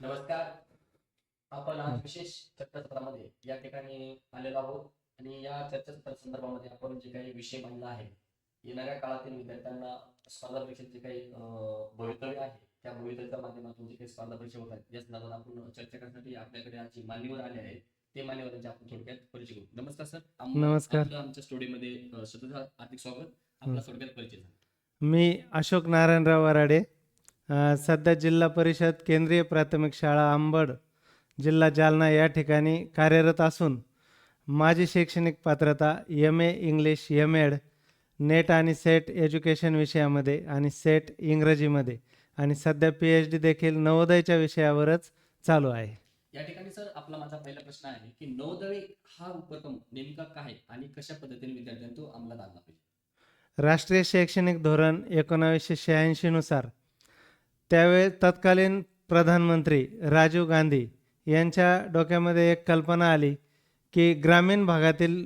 नमस्कार आपण आज विशेष चर्चासत्रामध्ये या ठिकाणी आलेलो आहोत आणि या चर्चासत्रा संदर्भामध्ये आपण जे काही विषय मांडला आहे येणाऱ्या काळातील विद्यार्थ्यांना स्पर्धा परीक्षेत जे काही भवितव्य आहे त्या भवितव्याच्या माध्यमातून जे काही स्पर्धा परीक्षा होत आहेत या संदर्भात आपण चर्चा करण्यासाठी आपल्याकडे आज जे मान्यवर आले आहेत ते मान्यवरांचे आपण थोडक्यात परिचय घेऊ नमस्कार सर नमस्कार. आमच्या स्टुडिओमध्ये स्वतःचं हार्दिक स्वागत आपला. थोडक्यात परिचय. मी अशोक नारायणराव वराडे सध्या जिल्हा परिषद केंद्रीय प्राथमिक शाळा अंबड जिल्हा जालना या ठिकाणी कार्यरत असून माझी शैक्षणिक पात्रता M A English M Ed NET आणि सेट एज्युकेशन विषयामध्ये आणि सेट इंग्रजीमध्ये. आणि सध्या पी एच डी देखील नवोदयच्या विषयावरच चालू आहे. या ठिकाणी सर आपला माझा पहिला प्रश्न आहे की नवोदय हा उपक्रम नेमका काय आणि कशा पद्धतीने विद्यार्थ्यांना तो अंमलात आणला पाहिजे? राष्ट्रीय शैक्षणिक धोरण एकोणावीसशे शहाऐंशीनुसार त्यावेळी तत्कालीन प्रधानमंत्री राजीव गांधी यांच्या डोक्यामध्ये एक कल्पना आली की ग्रामीण भागातील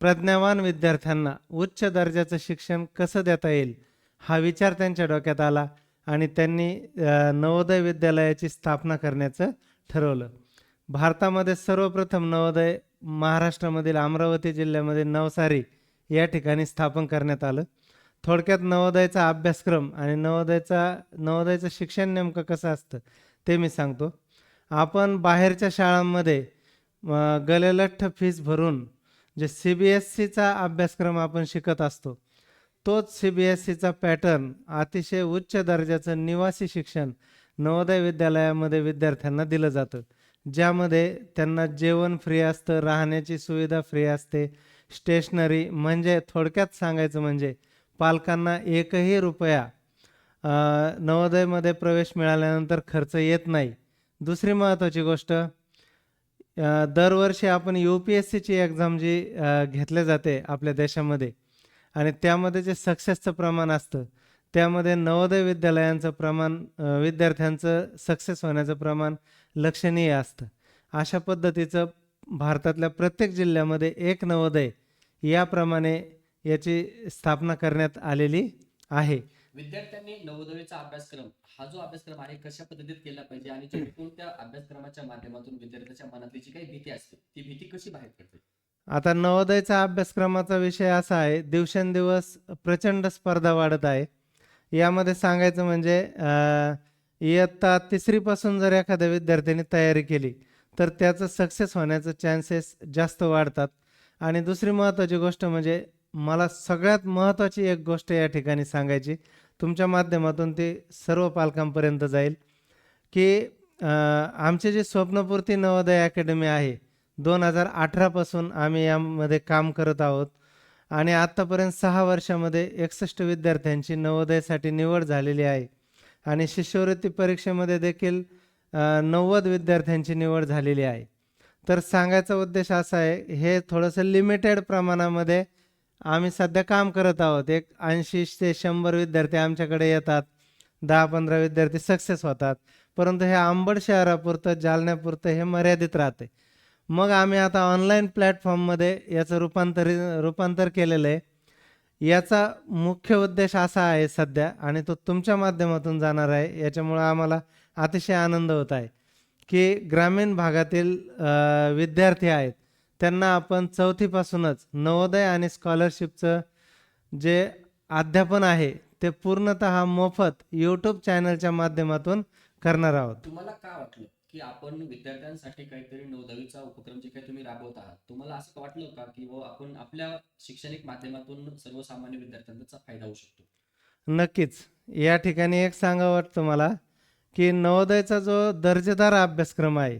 प्रज्ञावान विद्यार्थ्यांना उच्च दर्जाचं शिक्षण कसं देता येईल हा विचार त्यांच्या डोक्यात आला आणि त्यांनी नवोदय विद्यालयाची स्थापना करण्याचं ठरवलं. भारतामध्ये सर्वप्रथम नवोदय महाराष्ट्रामधील अमरावती जिल्ह्यामध्ये नवसारी या ठिकाणी स्थापन करण्यात आलं. थोडक्यात नवोदयचा अभ्यासक्रम आणि नवोदयचा नवोदयचं शिक्षण नेमकं कसं असतं ते मी सांगतो. आपण बाहेरच्या शाळांमध्ये गलेलठ्ठ फीज भरून जे सी बी एस सीचा अभ्यासक्रम आपण शिकत असतो तोच सी बी एस सीचा पॅटर्न अतिशय उच्च दर्जाचं निवासी शिक्षण नवोदय विद्यालयामध्ये विद्यार्थ्यांना दिलं जातं. ज्यामध्ये त्यांना जेवण फ्री असतं राहण्याची सुविधा फ्री असते. स्टेशनरी म्हणजे थोडक्यात सांगायचं म्हणजे पालकांना एकही रुपया नवोदयमध्ये प्रवेश मिळाल्यानंतर खर्च येत नाही. दुसरी महत्त्वाची गोष्ट दरवर्षी आपण यू पी एस सीची एक्झाम जी घेतल्या घेतली जाते आपल्या देशामध्ये आणि त्यामध्ये जे सक्सेसचं प्रमाण असतं त्यामध्ये नवोदय विद्यालयांचं प्रमाण विद्यार्थ्यांचं सक्सेस होण्याचं प्रमाण लक्षणीय असतं. अशा पद्धतीचं भारतातल्या प्रत्येक जिल्ह्यामध्ये एक नवोदय याप्रमाणे याची स्थापना करण्यात आलेली आहे. विद्यार्थ्यांनी नवोदयचा अभ्यासक्रम हा जो अभ्यासक्रम आहे कशा पद्धतीत केला पाहिजे आणि जेणेकरून त्या अभ्यासक्रमाच्या माध्यमातून विद्यार्थ्याच्या मनातली जी काही भीती असते ती भीती कशी बाहेर पडते? आता नवोदयचा अभ्यासक्रमाचा विषय असा आहे दिवसेंदिवस प्रचंड स्पर्धा वाढत आहे. यामध्ये सांगायचं म्हणजे इयत्ता तिसरीपासून जर एखाद्या विद्यार्थ्यांनी तयारी केली तर त्याचं सक्सेस होण्याचं चान्सेस जास्त वाढतात. आणि दुसरी महत्त्वाची गोष्ट म्हणजे मला सगळ्यात महत्त्वाची एक गोष्ट या ठिकाणी सांगायची. तुमच्या माध्यमातून ती सर्व पालकांपर्यंत जाईल की आमचे आमची जी स्वप्नपूर्ती नवोदय अकॅडमी आहे दोन हजार अठरापासून आम्ही यामध्ये काम करत आहोत आणि आत्तापर्यंत सहा वर्षामध्ये एकसष्ट विद्यार्थ्यांची नवोदयसाठी निवड झालेली आहे आणि शिष्यवृत्ती परीक्षेमध्ये देखील नव्वद विद्यार्थ्यांची निवड झालेली आहे. तर सांगायचा उद्देश असा आहे हे थोडंसं लिमिटेड प्रमाणामध्ये आम्ही सध्या काम करत आहोत. एक ऐंशी ते शंभर विद्यार्थी आमच्याकडे येतात. दहा पंधरा विद्यार्थी सक्सेस होतात. परंतु हे आंबड शहरापुरतं जालन्यापुरतं हे मर्यादित राहते. मग आम्ही आता ऑनलाईन प्लॅटफॉर्ममध्ये याचं रूपांतरित रूपांतर केलेलं आहे. याचा मुख्य उद्देश असा आहे सध्या आणि तो तुमच्या माध्यमातून जाणार आहे. याच्यामुळं आम्हाला अतिशय आनंद होत आहे की ग्रामीण भागातील विद्यार्थी आहेत त्यांना आपण चौथीपासूनच नवोदय आणि स्कॉलरशिपचं जे अध्यापन आहे ते पूर्णतः मोफत यूट्यूब चॅनलच्या माध्यमातून करणार आहोत. तुम्हाला काय वाटलं की आपण विद्यार्थ्यांसाठी काहीतरी नवोदयचा उपक्रम जे काही तुम्ही राबवत आहात तुम्हाला असं वाटलं का की व आपण आपल्या शैक्षणिक माध्यमातून सर्वसामान्य विद्यार्थ्यांचा फायदा होऊ शकतो? नक्कीच. या ठिकाणी एक सांगावं वाटतं मला की नवोदयचा जो दर्जेदार अभ्यासक्रम आहे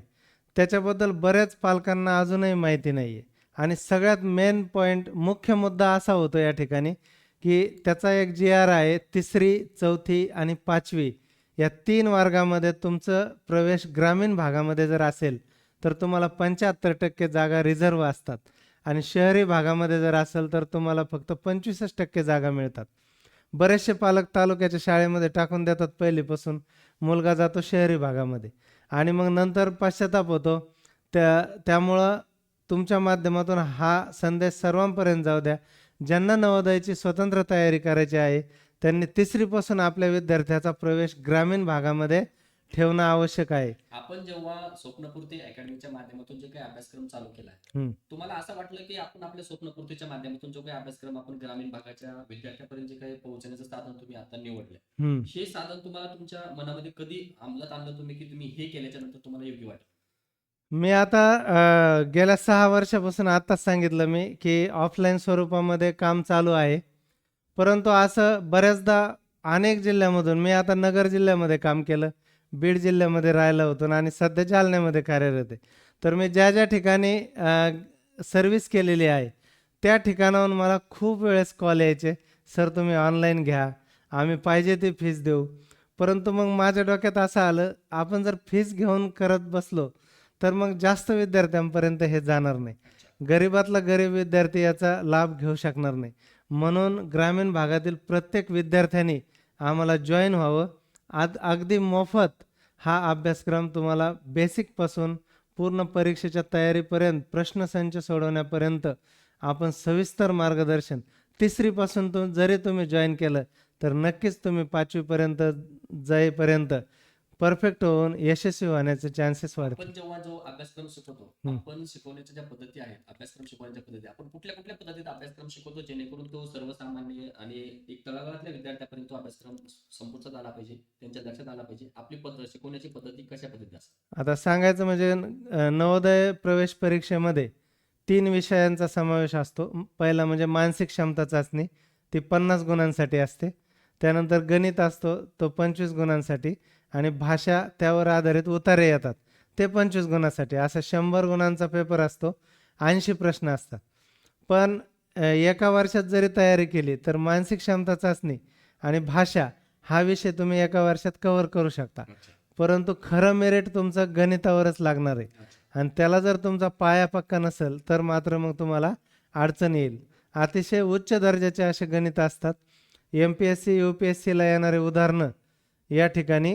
त्याच्याबद्दल बऱ्याच पालकांना अजूनही माहिती नाही आहे आणि सगळ्यात मेन पॉईंट मुख्य मुद्दा असा होतो या ठिकाणी की त्याचा एक जी आर आहे तिसरी चौथी आणि पाचवी. या तीन वर्गामध्ये तुमचं प्रवेश ग्रामीण भागामध्ये जर असेल तर तुम्हाला पंच्याहत्तर टक्के जागा रिझर्व असतात. आणि शहरी भागामध्ये जर असेल तर तुम्हाला फक्त पंचवीसच टक्के जागा मिळतात. बरेचसे पालक तालुक्याच्या शाळेमध्ये टाकून देतात पहिलीपासून. मुलगा जातो शहरी भागामध्ये. आणि मग नंतर पश्चाताप होतो. त्या त्यामुळं तुमच्या माध्यमातून हा संदेश सर्वांपर्यंत जाऊ द्या. ज्यांना नवोदयाची स्वतंत्र तयारी करायची आहे त्यांनी तिसरीपासून आपल्या विद्यार्थ्याचा प्रवेश ग्रामीण भागामध्ये ठेवणं आवश्यक आहे आपण जेव्हा स्वप्नपूर्ती अकॅडमीच्या माध्यमातून जे काही अभ्यासक्रम चालू केला हम्म. तुम्हाला असं वाटलं की आपण आपल्या स्वप्नपूर्तीच्या माध्यमातून जो काही अभ्यासक्रम आपण ग्रामीण भागाच्या विद्यार्थ्यापर्यंत जे काही पोहोचण्याचं साधन तुम्ही आता निवडले हम्म. हे साधन तुम्हाला तुमच्या मनामध्ये कधी अंमलात आणलं तुम्ही की तुम्ही हे केल्याच्यानंतर तुम्हाला योग्य वाटलं मी आता अ, गेल्या सहा वर्षापासून आत्ताच सांगितलं मी की ऑफलाईन स्वरूपामध्ये काम चालू आहे परंतु असं बऱ्याचदा अनेक जिल्ह्यामधून मी आता नगर जिल्ह्यामध्ये काम केलं बीड जिल्ह्यामध्ये राहिला होतो आणि सध्या जालन्यामध्ये कार्यरत आहे. तर मी ज्या ज्या ठिकाणी सर्व्हिस केलेली आहे त्या ठिकाणाहून मला खूप वेळेस कॉल यायचे सर तुम्ही ऑनलाईन घ्या आम्ही पाहिजे ती फीस देऊ. परंतु मग माझ्या डोक्यात असं आलं आपण जर फीस घेऊन करत बसलो तर मग जास्त विद्यार्थ्यांपर्यंत हे जाणार नाही. गरीबातला गरीब विद्यार्थी याचा लाभ घेऊ शकणार नाही. म्हणून ग्रामीण भागातील प्रत्येक विद्यार्थ्यांनी आम्हाला जॉईन व्हावं आज अगदी मोफत हा अभ्यासक्रम तुम्हाला बेसिकपासून पूर्ण परीक्षेच्या तयारीपर्यंत प्रश्नसंच सोडवण्यापर्यंत आपण सविस्तर मार्गदर्शन तिसरीपासून तुम जरी तुम्ही जॉईन केलं तर नक्कीच तुम्ही पाचवीपर्यंत जाईपर्यंत परफेक्ट होऊन यशस्वी होण्याचे चान्सेस वाढतील. आपण जेव्हा जो अभ्यासक्रम शिकवतो हम्म. आपण शिकवण्याच्या ज्या पद्धती आहेत अभ्यासक्रम शिकवण्याच्या पद्धती आपण कुठल्या कुठल्या पद्धतीत अभ्यासक्रम शिकवतो जेणेकरून तो सर्वसामान्य आणि एक तळागाळातल्या विद्यार्थ्यापर्यंत तो अभ्यासक्रम संपुष्टात आला पाहिजे त्यांच्या लक्षात आला पाहिजे आपली पद्धत शिकवण्याची पद्धती कशा पद्धती असतात? आता सांगायचं म्हणजे अ, नवोदय प्रवेश परीक्षेमध्ये तीन विषयांचा समावेश असतो. म- पहिला म्हणजे मानसिक क्षमता चाचणी ती पन्नास गुणांसाठी असते. त्यानंतर गणित असतो तो पंचवीस गुणांसाठी. आणि भाषा त्यावर आधारित उतारे येतात. ते पंचवीस गुणांसाठी असा शंभर गुणांचा पेपर असतो. ऐंशी प्रश्न असतात. पण एका वर्षात जरी तयारी केली तर मानसिक क्षमता चाचणी आणि भाषा हा विषय तुम्ही एका वर्षात कव्हर करू शकता. परंतु खरं मेरिट तुमचं गणितावरच लागणार आहे. आणि त्याला जर तुमचा पाया पक्का नसेल तर मात्र मग तुम्हाला अडचण येईल. अतिशय उच्च दर्जाचे असे गणित असतात. M P S C U P S सीला येणारे उदाहरणं या ठिकाणी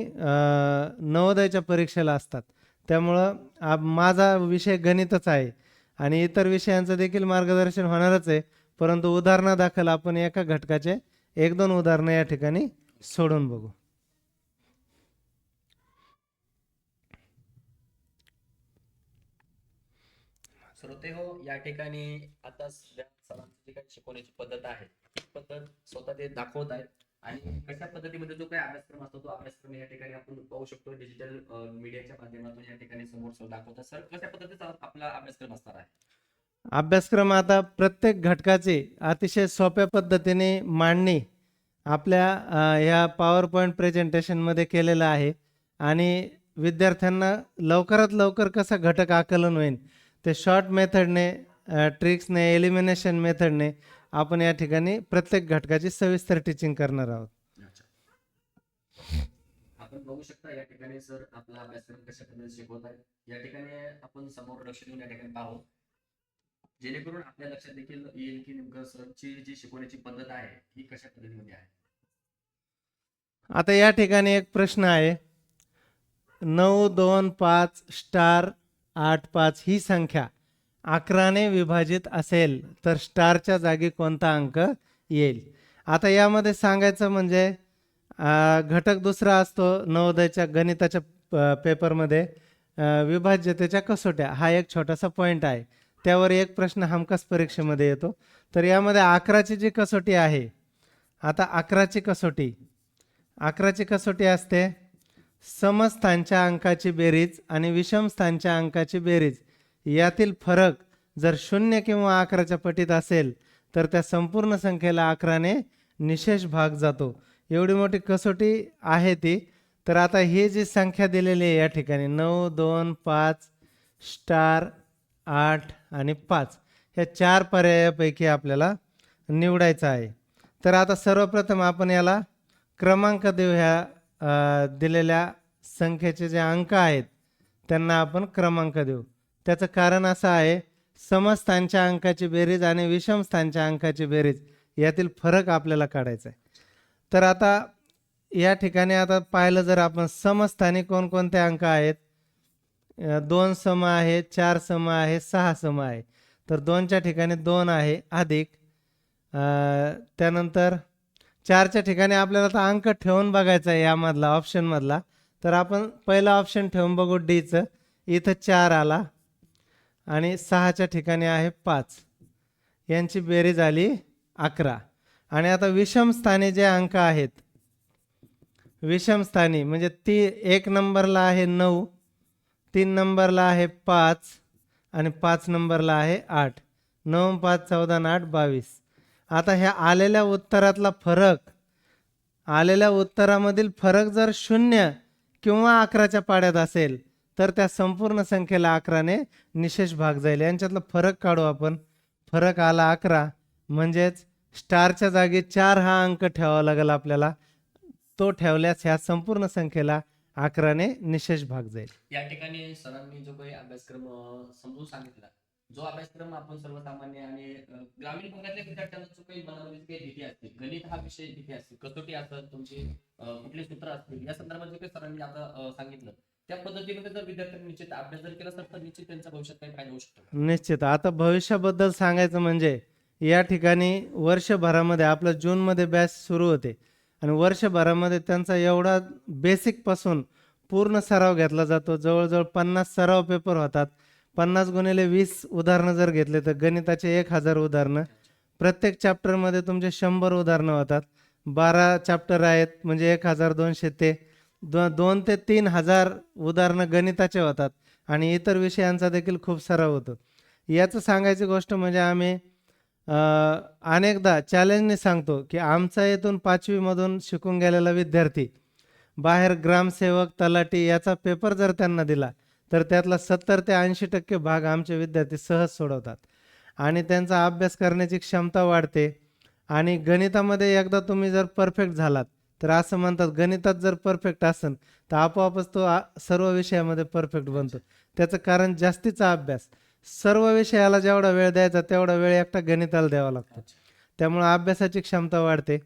नवोदयाच्या परीक्षेला असतात. त्यामुळं माझा विषय गणितच आहे आणि इतर विषयांचं देखील मार्गदर्शन होणारच आहे. परंतु उदाहरणादाखल आपण एका घटकाचे एक दोन उदाहरणं या ठिकाणी सोडून बघू. श्रोते हो या ठिकाणी आता सरांची काही शिकवण्याची पद्धत आहे ही पद्धत स्वतः ते दाखवत आहेत. आणि कशा पद्धतीमध्ये जो काही अभ्यासक्रम असतो तो अभ्यासक्रम या ठिकाणी आपण पाहू शकतो. डिजिटल मीडियाच्या माध्यमातून या ठिकाणी समोर दाखवतात सर कशा पद्धतीचा आपला अभ्यासक्रम असणार आहे? अभ्यासक्रम आता प्रत्येक घटकाची अतिशय सोप्या पद्धतीने मांडणी आपल्या ह्या पॉवर पॉईंट प्रेझेंटेशनमध्ये केलेलं आहे. आणि विद्यार्थ्यांना लवकरात लवकर कसं घटक आकलन होईल ते शॉर्ट मेथडने ट्रिक्सने एलिमिनेशन मेथडने आपण या ठिकाणी प्रत्येक घटकाची सविस्तर टीचिंग करणार आहोत. आपण बघू शकता या ठिकाणी सर आपला अभ्यासक्रम कशा पद्धतीने शिकवत आहे. या ठिकाणी आपण समोर लक्ष देऊन या ठिकाणी पाहू. जेणेकरून आपल्या लक्षात देखील येईल की नेमकं सरची जी शिकवण्याची पद्धत आहे ही कशा पद्धतीमध्ये आहे? आता या ठिकाणी एक प्रश्न आहे. नऊ दोन पाच स्टार आठ पाच ही संख्या. अकराने विभाजित असेल तर स्टारच्या जागी कोणता अंक येईल? आता यामध्ये सांगायचं म्हणजे घटक दुसरा असतो नवोदयच्या गणिताच्या प- पेपरमध्ये विभाज्यतेच्या कसोट्या. हा एक छोटासा पॉईंट आहे. त्यावर एक प्रश्न हमखास परीक्षेमध्ये येतो. तर यामध्ये अकराची जी कसोटी आहे आता अकराची कसोटी. अकराची कसोटी असते समस्थांच्या अंकाची बेरीज आणि विषमस्थांच्या अंकाची बेरीज. यातील फरक जर शून्य किंवा अकराच्या पटीत असेल तर त्या संपूर्ण संख्येला अकराने निशेष भाग जातो. एवढी मोठी कसोटी आहे ती. तर आता ही जी संख्या दिलेली आहे या ठिकाणी नऊ दोन पाच स्टार आठ आणि पाच ह्या चार पर्यायापैकी आपल्याला निवडायचं आहे. तर आता सर्वप्रथम आपण याला क्रमांक देऊ ह्या दिलेल्या संख्येचे जे अंक आहेत त्यांना आपण क्रमांक देऊ. त्याचं कारण असं आहे समस्थांच्या अंकाची बेरीज आणि विषमस्थांच्या अंकाची बेरीज यातील फरक आपल्याला काढायचा आहे. तर आता या ठिकाणी आता पाहिलं जर आपण समस्थानी कोणकोणते अंक आहेत दोन सम आहे चार सम आहे सहा सम आहे. तर दोनच्या ठिकाणी दोन आहे अधिक त्यानंतर चारच्या ठिकाणी आपल्याला आता अंक ठेवून बघायचा आहे यामधला ऑप्शनमधला तर आपण पहिला ऑप्शन ठेवून बघू डीचं इथं चार आला. आणि सहाच्या ठिकाणी आहे पाच. यांची बेरीज आली अकरा. आणि आता विषम स्थानी जे अंक आहेत विषमस्थानी म्हणजे ती एक नंबरला आहे नऊ तीन नंबरला आहे पाच आणि पाच नंबरला आहे आठ. नऊ पाच चौदा आठ बावीस. आता ह्या आलेल्या उत्तरातला फरक आलेल्या उत्तरामधील फरक जर शून्य किंवा अकराच्या पाड्यात असेल तर त्या संपूर्ण संख्येला अकराने निशेष भाग जाईल. यांच्यातला फरक काढू आपण. फरक आला अकरा. म्हणजेच स्टारच्या जागी चार हा अंक ठेवावा लागेल आपल्याला. तो ठेवल्यास ह्या संपूर्ण संख्येला अकराने निशेष भाग जाईल. या ठिकाणी सरांनी जो काही अभ्यासक्रम समजून सांगितला जो अभ्यासक्रम आपण सर्वसामान्य आणि ग्रामीण भागातल्या विद्यार्थ्यांना जो काही मनामध्ये काही भीती असते गणित हा विषय भीती असते कसोटी असतात तुमची कुठले सूत्र असतील या संदर्भात जे काही सरांनी आता सांगितलं त्या पद्धतीमध्ये जर विद्यार्थ्यांनी निश्चित अभ्यास जर केला तर निश्चित त्यांचा भविष्यात काही फायदा होऊ शकतो. निश्चित. आता भविष्याबद्दल सांगायचं म्हणजे या ठिकाणी वर्षभरामध्ये आपलं जूनमध्ये बॅच सुरू होते. आणि वर्षभरामध्ये त्यांचा एवढा बेसिकपासून पूर्ण सराव घेतला जातो. जवळजवळ पन्नास सराव पेपर होतात. पन्नास गुणिले वीस उदाहरणं जर घेतले तर गणिताचे एक हजार उदाहरणं. प्रत्येक चॅप्टरमध्ये तुमचे शंभर उदाहरणं होतात. बारा चॅप्टर आहेत म्हणजे एक हजार दोनशे ते दो दोन ते तीन हजार उदाहरणं गणिताचे होतात आणि इतर विषयांचा देखील खूप सराव होतो. याचं सांगायची गोष्ट म्हणजे आम्ही अनेकदा चॅलेंजने सांगतो की आमचा येथून पाचवीमधून शिकून गेलेला विद्यार्थी बाहेर ग्रामसेवक तलाठी याचा पेपर जर त्यांना दिला तर त्यातला सत्तर ते ऐंशी टक्के भाग आमचे विद्यार्थी सहज सोडवतात. आणि त्यांचा अभ्यास करण्याची क्षमता वाढते. आणि गणितामध्ये एकदा तुम्ही जर परफेक्ट झालात तर असं म्हणतात गणितात जर परफेक्ट असेल तर आपोआपच तो सर्व विषयामध्ये परफेक्ट बनतो. त्याचं कारण जास्तीचा अभ्यास. सर्व विषयाला जेवढा वेळ द्यायचा तेवढा वेळ एकटा गणिताला द्यावा लागतो. त्यामुळे अभ्यासाची क्षमता वाढते.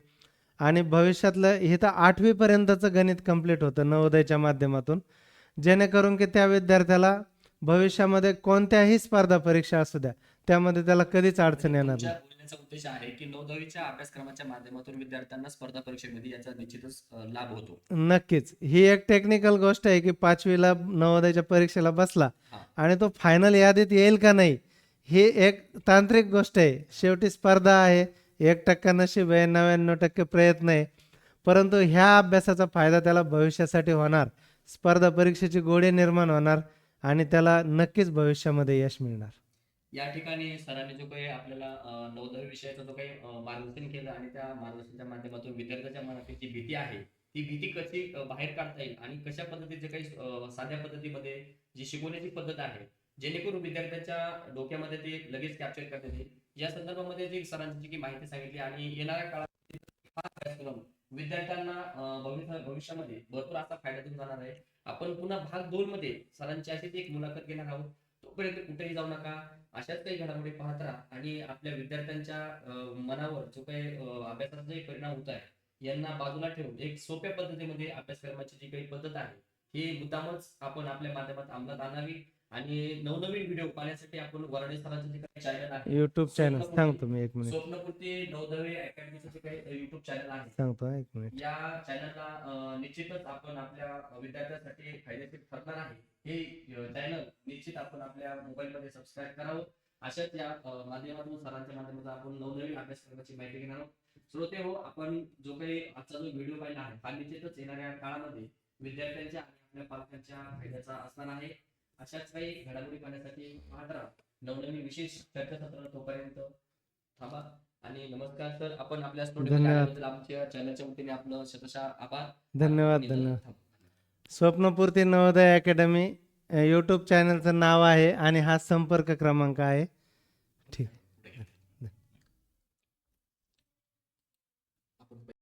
आणि भविष्यातलं हे तर आठवीपर्यंतचं गणित कंप्लीट होतं नवोदयच्या माध्यमातून. जेणेकरून की त्या विद्यार्थ्याला भविष्यामध्ये कोणत्याही स्पर्धा परीक्षा असू द्या त्यामध्ये त्याला कधीच अडचण येणार नाही. बोलण्याचा उद्देश आहे की नवदहावीच्या अभ्यासक्रमाच्या माध्यमातून विद्यार्थ्यांना स्पर्धा परीक्षेमध्ये याचा निश्चितच लाभ होतो. नक्कीच. ही एक टेक्निकल गोष्ट आहे की पाचवीला नवोदयच्या परीक्षेला बसला. आणि तो फायनल यादीत येईल का नाही ही एक तांत्रिक गोष्ट आहे. शेवटी स्पर्धा आहे. एक टक्का नशीब आहे नव्याण्णव टक्के प्रयत्न आहे. परंतु ह्या अभ्यासाचा फायदा त्याला भविष्यासाठी होणार. स्पर्धा परीक्षेची गोडी निर्माण होणार आणि त्याला नक्कीच भविष्यामध्ये यश मिळणार. या ठिकाणी सरांनी जो काही आपल्याला अं, विषयाचा विषयाचं जो काही मार्गदर्शन केलं आणि त्या मार्गदर्शनच्या माध्यमातून विद्यार्थ्याच्या मनातील जी भीती आहे ती भीती कशी बाहेर काढता येईल आणि कशा पद्धतीचे काही साध्या पद्धतीमध्ये जी शिकवण्याची पद्धत आहे जेणेकरून विद्यार्थ्यांच्या डोक्यामध्ये ते लगेच कॅप्चर करता येईल या संदर्भामध्ये जी सरांची जी माहिती सांगितली आणि येणाऱ्या काळात हा विद्यार्थ्यांना भविष्य भविष्यामध्ये भरपूर असा फायदा देऊन जाणार आहे. आपण पुन्हा भाग दोन मध्ये सरांची अशीच एक मुलाखत घेणार आहोत. तोपर्यंत कुठेही जाऊ नका. अशाच काही घडामोडी पाहत राहा. आणि आपल्या विद्यार्थ्यांच्या मनावर जो काही अभ्यासाचा जे परिणाम होत आहे यांना बाजूला ठेवून एक सोप्या पद्धतीमध्ये अभ्यासक्रमाची जी काही पद्धत आहे ही मुद्दामच आपण आपल्या माध्यमात अंमलात आणावी. आणि नवनवीन व्हिडिओ पाहण्यासाठी आपण वराडे सरांचं जे काही चॅनल आहे युट्यूब चॅनल सांगतो मी एक मिनिट स्वप्नपूर्ती नवदवे अकॅडमीचं जे काही युट्यूब चॅनल आहे सांगतो हा, एक मिनिट या चॅनलला निश्चितच आपण आपल्या विद्यार्थ्यांसाठी फायदेशीर ठरणार आहे. हे चॅनल निश्चित आपण आपल्या मोबाईल मध्ये सबस्क्राईब करावं. अशाच या अ, माध्यमातून सरांच्या माध्यमातून आपण नवनवीन अभ्यासक्रमाची माहिती घेणार आहोत. श्रोते हो आपण जो काही आजचा जो व्हिडिओ पाहिला आहे हा निश्चितच येणाऱ्या काळामध्ये विद्यार्थ्यांच्या आणि आपल्या पालकांच्या फायद्याचा असणार आहे. अशाच काही घडामोडी पाहण्यासाठी पाहत राहा. नवनवीन विशेष चर्चासत्र तोपर्यंत थांबा. आणि नमस्कार सर आपण आपल्या स्टुडिओ. आमच्या चॅनलच्या वतीने आपलं शतशः आभार धन्यवाद धन्यवाद. स्वप्नपूर्ती नवोदय अकॅडमी यूट्यूब चॅनलचं नाव आहे आणि हा संपर्क क्रमांक आहे. ठीक.